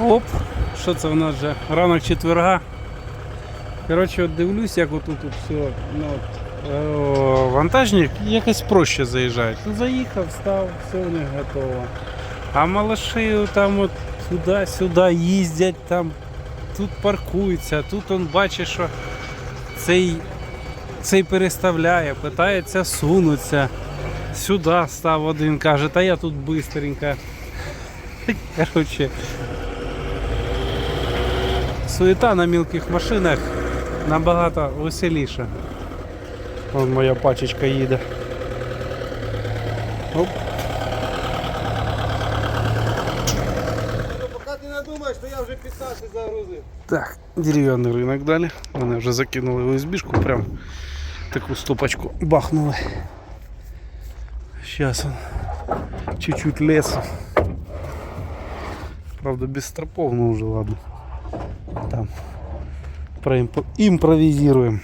Оп, що це в нас вже? Ранок четверга. Коротше, от дивлюсь, як отут от все. Ну, от, о, вантажник якось проще заїжджають. Ну, заїхав, став, все у них готово. А малаши там от туди-сюди їздять, там, тут паркуються, тут он бачить, що цей, цей переставляє, питається сунутися. Сюди став один, каже, та я тут бистренько. Коротше, суета на мілких машинах набагато веселіше. Вон моя пачечка їде. Оп. Ну, поки ти не думаєш, то я вже 15 загрузив. Так, дерев'яний ринок далі. Вони вже закинули USB-шку, прям таку стопочку бахнули. Сейчас он чуть-чуть лесу. Правда, без стропов, но уже ладно. Там импровизируем.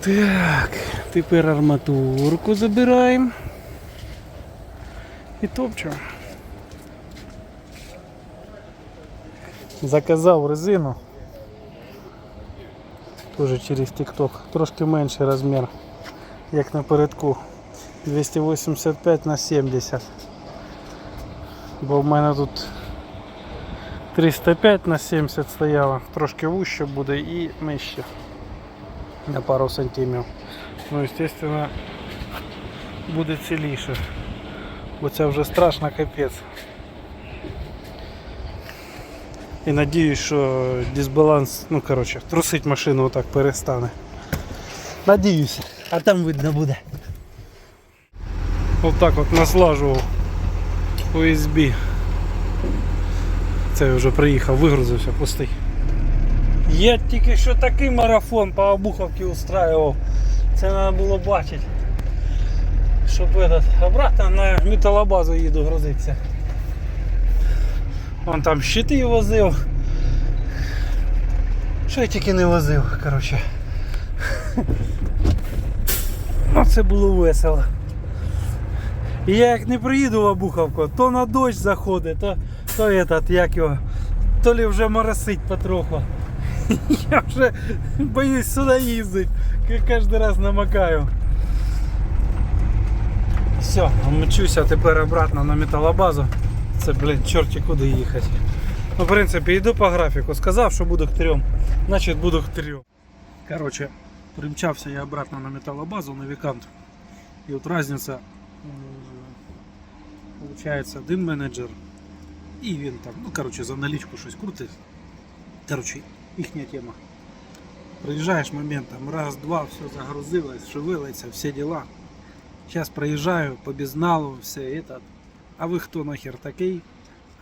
Так, тепер арматурку забираємо. І топчемо. Заказав резину. Тоже через TikTok. Трошки менший розмір, як напередку. 285 на 70. Бо в мене тут 305 на 70 стояло. Трошки вуще буде і нижче. На пару сантимів. Ну, естественно, буде ціліше. Бо це вже страшно капець. І надіюсь, що дисбаланс, ну коротше, трусить машину отак перестане. Надіюся, а там видно буде. Отак от наслажував USB. Це вже приїхав, вигрузився пустий. Я тільки що такий марафон по обуховці устраював. Це треба було бачити. Щоб этот, обратно на металобазу їду грузитися. Вон там щити возив. Що я тільки не возив, коротше. Ну це було весело. І я як не приїду в Обуховку, то на дощ заходить, то, то этот, як його, то ли вже моросить потроху. Я вже боюсь сюди їздити, кожен раз намокаю. Все, мчуся тепер обратно на металобазу. Це, блін, чорті куди їхати. Ну, в принципі, йду по графіку. Сказав, що буду к трьом, значить буду к трьом. Коротше, примчався я обратно на металобазу на Вікант. І от різниця, виходить, один менеджер і він там, ну коротше, за налічку щось крутить. Коротше, їхня тема. Приїжджаєш моментом, раз, два, все загрузилось, шевелиться, всі діла. Сейчас проезжаю по безналу, все это. А вы кто нахер такий?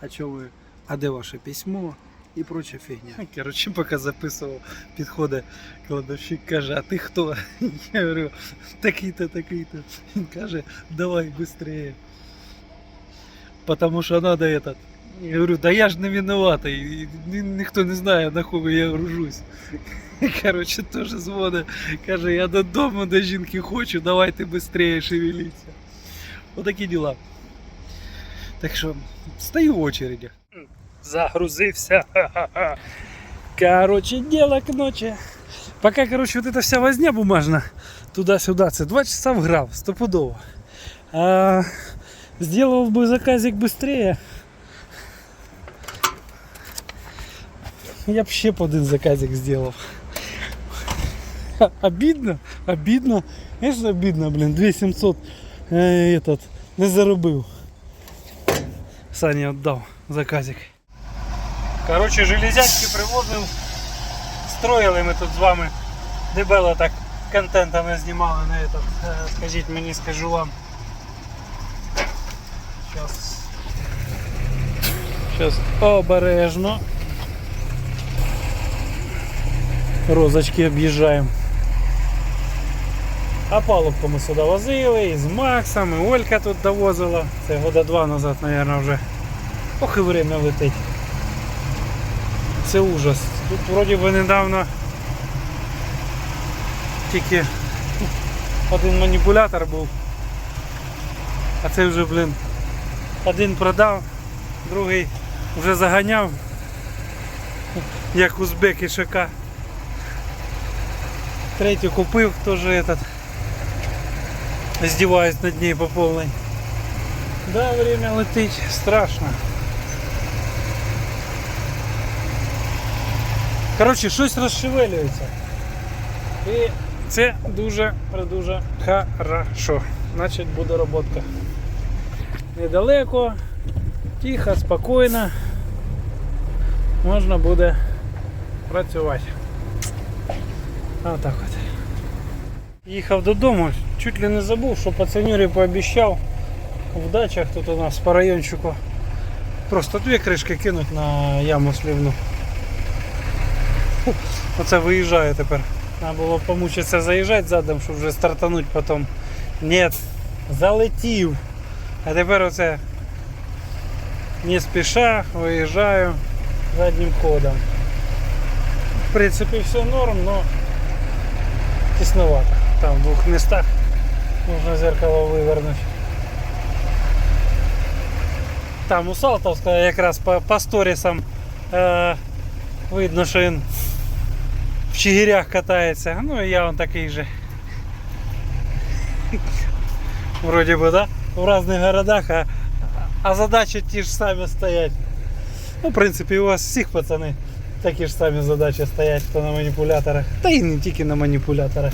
А чё вы? А де ваше письмо? І проча фігня. Коротше, поки записував, підходить кладовщик, каже, а ти хто? Я говорю, такий-то, такий-то. Він каже, давай быстрее. Потому що надо этот. Я говорю, да я ж не виноватий. і ні- Ніхто не знає, на кого я гружусь. Коротше, теж дзвонить. Каже, я додому до жінки хочу, давайте швидше шевеліться. Отакі діла. Так що стою в очереді. Загрузився. Ха-ха-ха. Короче, дело к ночи. Пока, короче, вот эта вся возня бумажна туда-сюда, це 2 часа вграв, стопудово. А, сделал бы заказик быстрее. Я б ще б один заказик сделал. Обидно, обидно. Конечно, обидно, блин, 2700 э, этот не заробив. Саня віддав заказик. Короче, железячки привозив. Строїли ми тут з вами. Дебело так контента не знімали на этот. Е, Скажіть мені, скажу вам. Сейчас. Сейчас обережно. Розочки об'їжджаємо. А палубку ми сюди возили, і з Максом, і Олька тут довозила. Це года два назад, мабуть, вже. Ох і время летить. Це ужас. Тут вроді би недавно тільки один маніпулятор був. А це вже, блін, один продав, другий Вже заганяв, як узбек і ШК. Третю купив, теж этот. Здіваюсь над ней по повній. Да, время летить, страшно. Коротше, щось розшевелюється. І це дуже дуже хорошо. Значить буде роботка. Недалеко, тихо, спокійно. Можна буде працювати. Отак от. Їхав додому, чуть ли не забув, що пацанюрі пообіцяв в дачах тут у нас по райончику. Просто дві кришки кинуть на яму слівну. Оце виїжджаю тепер. Треба було помучитися заїжджати задом, щоб вже стартануть потім. Ні, залетів. А тепер оце не спіша виїжджаю заднім ходом. В принципі все норм, но тісновато. Там в двох містах можна зеркало вивернути. Там у Салтовська якраз по, по сторісам е, видно, що він в Чигирях катається. Ну і я он такий же. Вроде бы, да? В разных городах, а, а задачи ті ж самі стоять. Ну, в принципі, у вас всіх пацани такі ж самі задачі стоять, хто на маніпуляторах. Та і не тільки на маніпуляторах.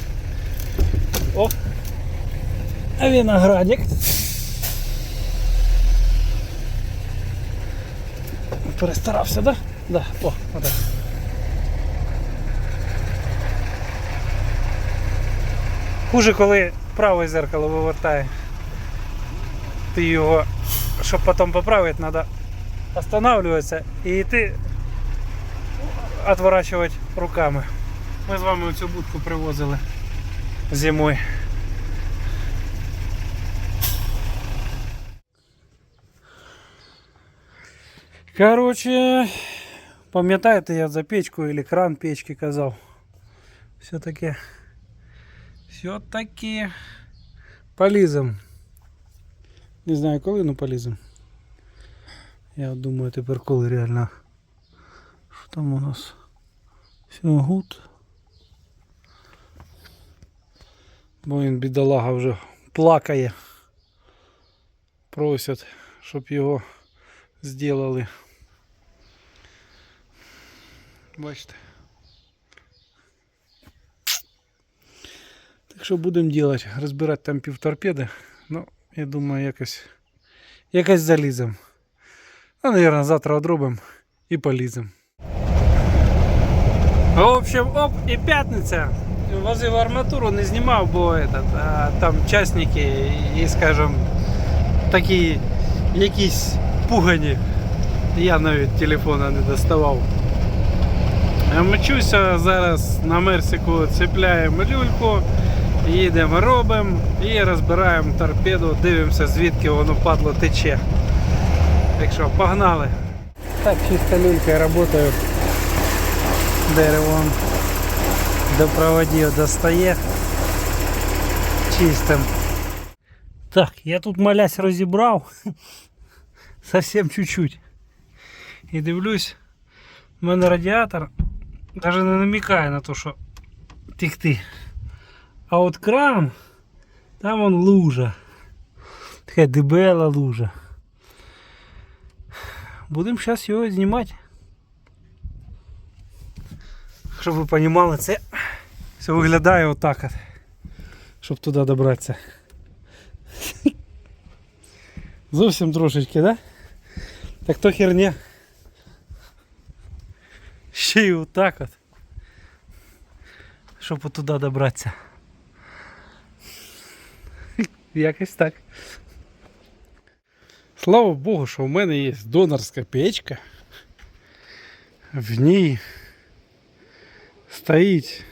Виноградик. Перестарався, да? Да, о, отак. Хуже, коли праве зеркало вивертає. Ти його, щоб потім поправити, треба останавливатися і йти відворачувати руками. Ми з вами цю будку привозили зимою. Короче, пам'ятаєте, я за печку или кран печки казав. Все-таки все-таки полізем. Не знаю коли, но полізем. Я от думаю тепер коли реально. Що там у нас? Все гуд. Бо він бідолага вже плакає. Просять, щоб його зробили. Бачите. Так що будемо робити? Розбирати там півторпеди. Ну, я думаю, якось, якось залізем. А, наверное, завтра одробимо і полізем. В общем, оп, і п'ятниця. Возив арматуру, не знімав, бо этот, а, там частники і, скажем, такі якісь пугані. Я навіть телефона не доставав. Я Мчуся зараз на Мерсику цепляємо люльку, їдемо, робимо і розбираємо торпеду, дивимося звідки воно падло тече. Так що, погнали. Так, чисто люлькою працюю. Дерево до проводів достає. Чистим. Так, я тут малясь розібрав. Совсем чуть-чуть. І дивлюсь, в мене радіатор навіть не намікає на те, що текти. А от кран, там вон лужа. Така дебела лужа. Будемо зараз його знімати. Щоб ви розуміли, це все виглядає отак от. Щоб туди добратися. Зовсім трошечки, да? Так то херня. Ще й отак от. Щоб туди добратися. Якось так. Слава Богу, що в мене є донорська печка. В ній стоїть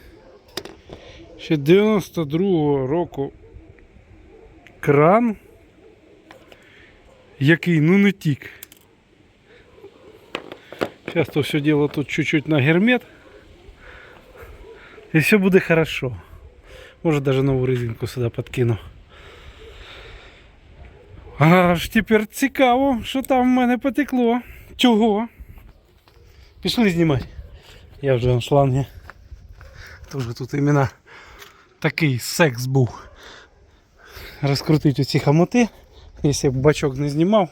ще 92-го року кран, який ну не тік. Сейчас то все дело тут чуть-чуть на гермет. И все буде хорошо. Может даже нову резинку сюди подкину. Аж тепер цікаво, що там в мене потекло. Чого? Пішли знімати. Я вже на шланги. Тоже тут іменно такий секс був. Розкрутити оці хамоти. Якщо б бачок не знімав,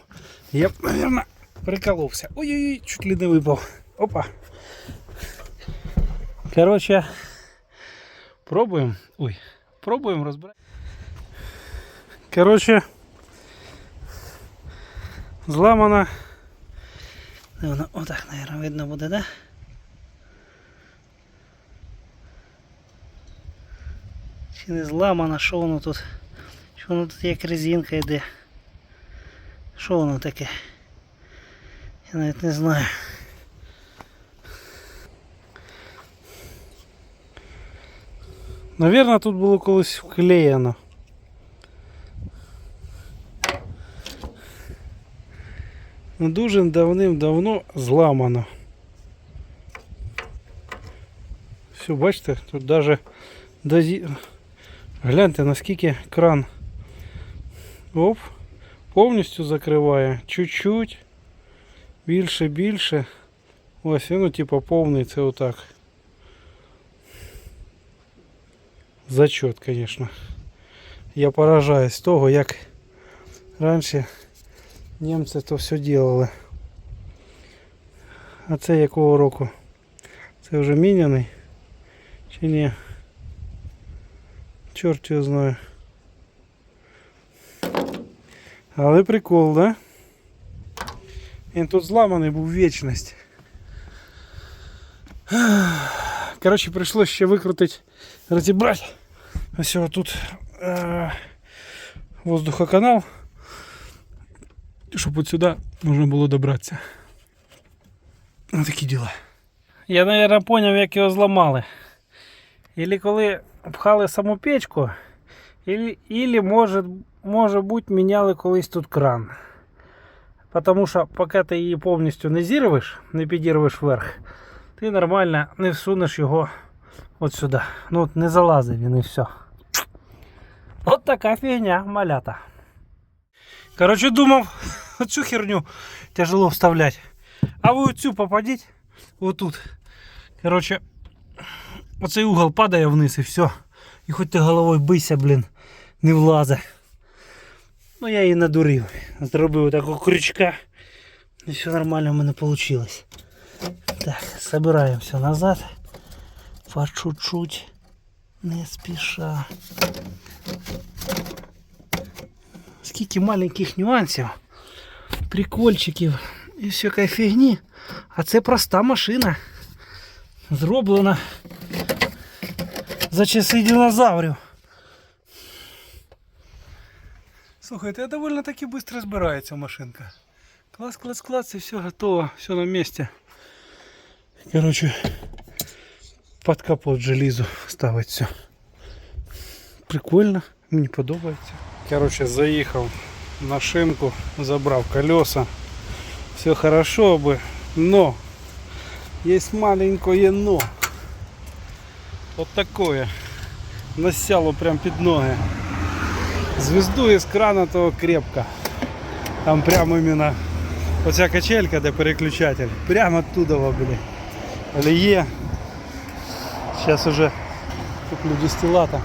я б, мабуть, приколовся. Ой-ой-ой, чуть ли не випав. Опа. Короче, пробуємо. Ой, пробуємо розбирати. Короче, зламана. Воно отак, наверное, видно буде, да? Чи не зламана, що воно тут? Що воно тут як резинка йде? Що воно таке? Я навіть не знаю. Наверно, тут було колись вклеєно. Ну, Дуже давним-давно зламано. Все, бачите, тут даже дозі... гляньте наскільки кран оп, повністю закриває. Чуть-чуть. Більше, більше. Ось, ну, типа повний, це отак. Зачет, конечно. Я поражаюсь того, як раніше німці то все делали. А це якого року? Це вже міняний? Чи ні? Чорт його знає. Але прикол, да? Він тут зламаний був вічність. Коротше, прийшлося ще викрутити, розібрати. Ось тут е, воздухоканал, щоб от сюди можна було добратися. Ось такі діла. Я, мабуть, зрозумів, як його зламали. Ілі коли пхали саму печку, ілі, ілі може, може бути, міняли колись тут кран. Потому що поки ти її повністю не зірвеш, не підірвеш вверх, ти нормально не всунеш його от сюди. Ну от не залазить він і все. От така фігня, малята. Коротше, думав, оцю херню тяжело вставлять. А ви оцю попадіть отут. Коротше, оцей угол падає вниз і все. І хоч ти головою бийся, блін, не влазе. Ну я її надурив. Зробив такого крючка. І все нормально в мене вийшло. Так, собираемся назад. По чуть-чуть. Не спіша. Скільки маленьких нюансів, прикольчиків і всякої фігні. А це проста машина. Зроблена за часи динозаврів. Слухайте, а довольно таки быстро збирається машинка. Класс, класс, класс, и все готово, все на месте. Короче, под капот желізу ставить все. Прикольно, мені подобається. Короче, заїхав на шинку, забрав колеса. Все хорошо бы, но есть маленькое но. Вот такое. Насяло прям під ноги. Звезду із крана того крепко. Там прямо именно Оця качелька, де переключатель, прямо оттуда блін. Але є. Зараз уже куплю дистилата.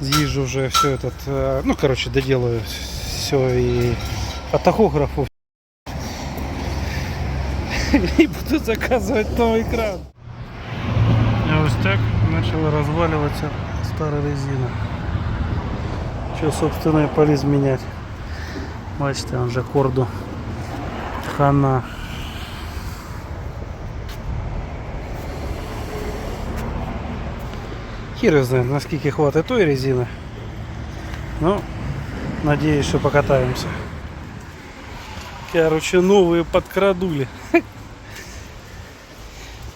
З'їжджу вже все этот, е, ну короче, доделаю все і по тахографу. І буду заказувати новий кран. А ось так почала розвалюватися стара резина. Що, собственно, і поліз міняти. Бачите, он же корду хана. Хер знает, наскільки хватит той резины. Ну, надеюсь, что покатаемся. Короче, новые подкрадули.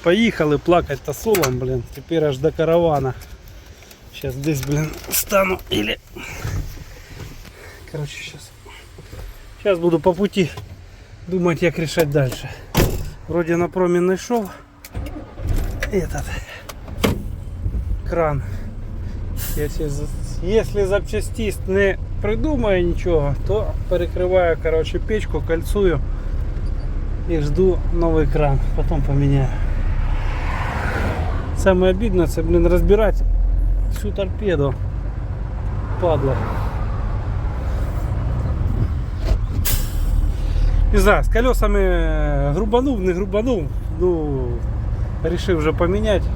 Поехали плакать-то солом, блин. Теперь аж до каравана. Сейчас здесь, блин, стану или... Короче, сейчас... Сейчас буду по пути думать, як решать дальше. Вроде на проме нашел этот кран. Если, если запчастист не придумає нічого, то перекриваю короче, печку, кольцую и жду новый кран. Потом поменяю. Самое обидное, это, блин, разбирать всю торпеду. Падла. Не знаю, с колесами э, грубанув, не грубанув, ну, решив вже поміняти.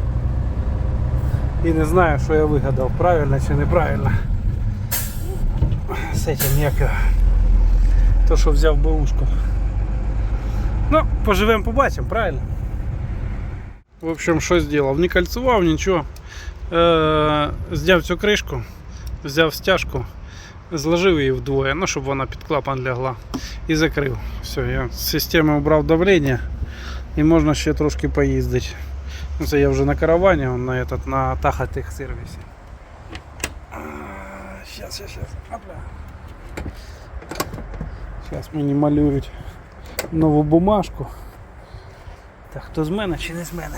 І не знаю, що я вигадав, правильно чи неправильно. З этим як його. То, що взяв бэушку. Ну, поживемо, побачимо, правильно? В общем, що зробив? Не кольцував, нічого. Е, зняв цю кришку, взяв стяжку, зложив її вдвоє, ну, щоб вона під клапан лягла. І закрив. Все, я з системи обрав давлення і можна ще трошки поїздити. Ну, Це я вже на каравані, он на, этот, на Тахатих сервісі. Сейчас, сейчас, сейчас. Опля. Зараз мені малюють нову бумажку. Так, хто з мене чи не з мене?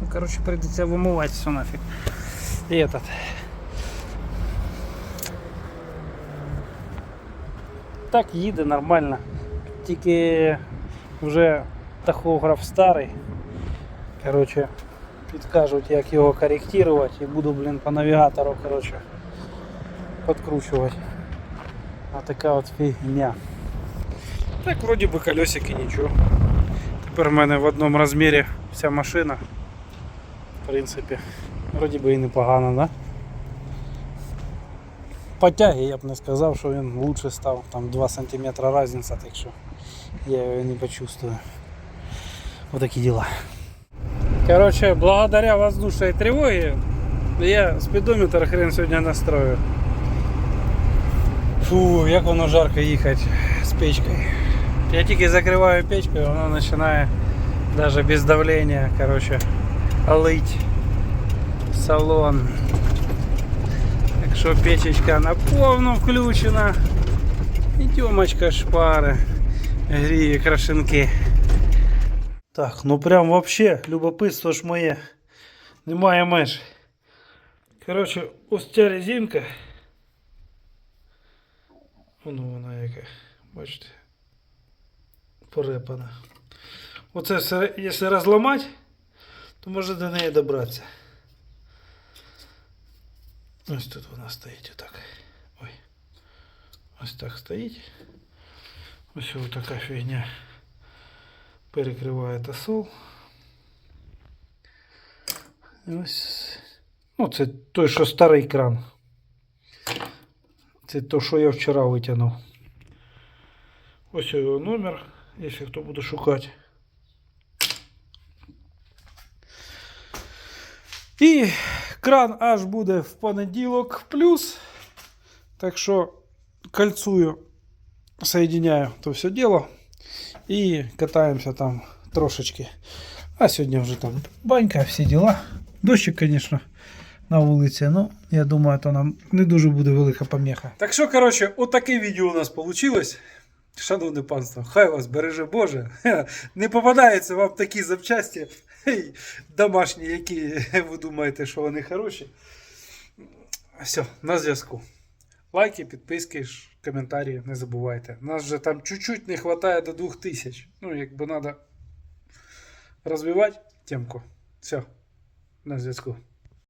Ну, коротше, прийдеться вимивати все нафіг. І этот. Так їде нормально. Тільки вже тахограф старий. Коротше, підкажуть, як його коректувати і буду, блін, по навігатору, коротше, підкручувати. А така от фігня. Так, вроді би колесики нічого. Тепер в мене в одному розмірі вся машина. В принципі, вроді би і непогано, да? По тягі я б не сказав, що він лучше став. Там 2 см різниця, так що я його не почувствую. Вот такие дела. Короче, благодаря воздушной тревоге я спидометр хрен сегодня настрою. Фу, як воно жарко їхати з печкою. Я тільки закриваю печку, і воно починає даже без давления, короче, лить в салон. Так що печечка на повну включена. І тьомочка шпари гріє крашенки. Так, ну прям вообще любопитство ж моє. Немає меж. Коротше, ось ця резинка. Воно вона яка. Бачите. Порепана. Оце все, якщо розламати, то може до неї добратися. Ось тут вона стоїть отак. Ой. Ось так стоїть. Ось ось така фігня перекриває тосол. І Ось. Ну, це той, що старий кран. Це то, що я вчора витягнув. Ось його номер, якщо хто буде шукати. І кран аж буде в понеділок плюс. Так що кольцую, соединяю то все дело. И катаемся там трошечки. А сьогодні вже там банька, всі діла. Дощик, звісно, на вулиці. Ну, я думаю, то нам не дуже буде велика поміха. Так що, коротше, отаке відео у нас вийшло. Шановне панство, хай вас береже Боже. Не попадаються вам такі запчасті хей, домашні, які ви думаєте, що вони хороші. Все, на зв'язку. Лайки, підписки, коментарі не забувайте. Нас же там чуть-чуть не вистачає до 2000. Ну, якби треба розвивати темку. Все, на зв'язку.